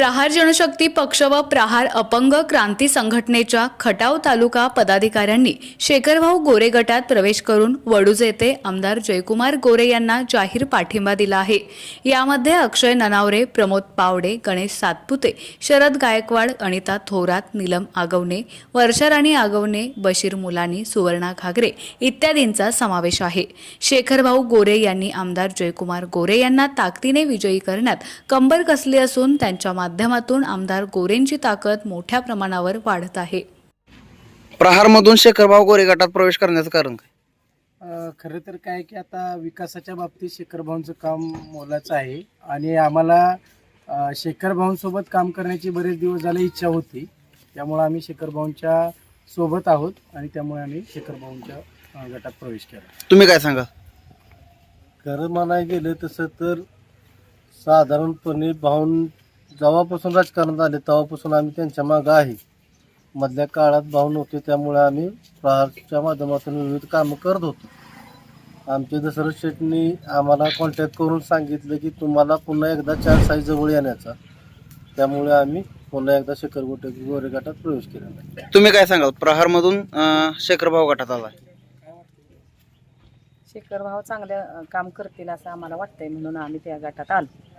प्रहार जनशक्ती पक्ष व प्रहार अपंग क्रांती संघटनेच्या खटाव तालुका पदाधिकाऱ्यांनी शेखरभाऊ गोरे गटात प्रवेश करून वडूज येथे आमदार जयकुमार गोरे यांना जाहीर पाठिंबा दिला आहे. यामध्ये अक्षय ननावरे प्रमोद पावडे गणेश सातपुते शरद गायकवाड अनिता थोरात नीलम आगवणे वर्षाराणी आगवणे बशीर मुलानी सुवर्णा घागरे इत्यादींचा समावेश आहे. शेखरभाऊ गोरे यांनी आमदार जयकुमार गोरे यांना ताकदीने विजयी करण्यात कंबर कसली असून त्यांच्या माध्यमातून आमदार गोरेंची ताकद मोठ्या प्रमाणावर वाढत आहे. प्रहारमधून शेखरभाऊ गोरे गटात प्रवेश करण्याचं कारण काय? अ, खरं तर काय की आता विकासाच्या बाबतीत शेखर भाऊंचं काम मोलाचं आहे. आणि आम्हाला अ, शेखर भाऊंसोबत काम करण्याची बरेच दिवस झाले इच्छा होती. त्यामुळे आम्ही शेखर भाऊंच्या सोबत आहोत आणि त्यामुळे आम्ही शेखर भाऊंच्या अ, गटात प्रवेश केला. तुम्ही काय सांगा खरं म्हणायला गेलं तसं तर साधारणपणे भाऊन जेव्हापासून राजकारणात आले तेव्हापासून आम्ही त्यांच्या मागं आहे. मधल्या काळात भाऊ नव्हते त्यामुळे आम्ही प्रहारच्या माध्यमातून विविध कामं करत होतो. आमचे दशरथ शेटनी आम्हाला कॉन्टॅक्ट करून सांगितलं की तुम्हाला पुन्हा एकदा चार साई जवळ येण्याचा. त्यामुळे आम्ही पुन्हा एकदा शेखर गोटे गोरे गटात प्रवेश आहे. तुम्ही काय सांगाल? प्रहारमधून अं, शेखरभाऊ गटात आलाय. शेखर भाऊ चांगलं काम करतील असं आम्हाला वाटतंय म्हणून आम्ही त्या गटात आलो.